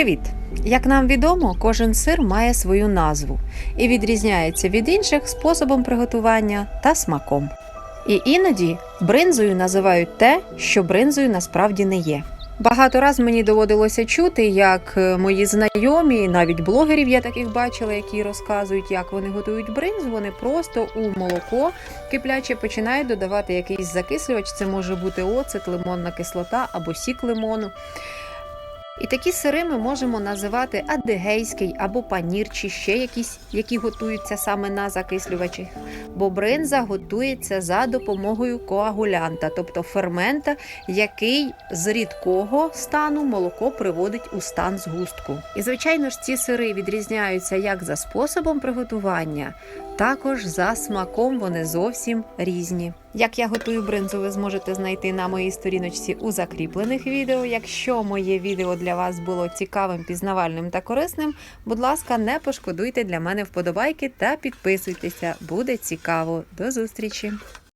Привіт! Як нам відомо, кожен сир має свою назву і відрізняється від інших способом приготування та смаком. І іноді бринзою називають те, що бринзою насправді не є. Багато раз мені доводилося чути, як е, мої знайомі, навіть блогерів я таких бачила, які розказують, як вони готують бринзу. Вони просто у молоко кипляче починають додавати якийсь закислювач. Це може бути оцет, лимонна кислота або сік лимону. І такі сири ми можемо називати адигейський або панір, чи ще якісь, які готуються саме на закислювачі. Бо бринза готується за допомогою коагулянта, тобто фермента, який з рідкого стану молоко приводить у стан згустку. І звичайно ж, ці сири відрізняються як за способом приготування, також за смаком вони зовсім різні. Як я готую бринзу, ви зможете знайти на моїй сторіночці у закріплених відео. Якщо моє відео для вас було цікавим, пізнавальним та корисним, будь ласка, не пошкодуйте для мене вподобайки та підписуйтеся. Буде цікаво. До зустрічі!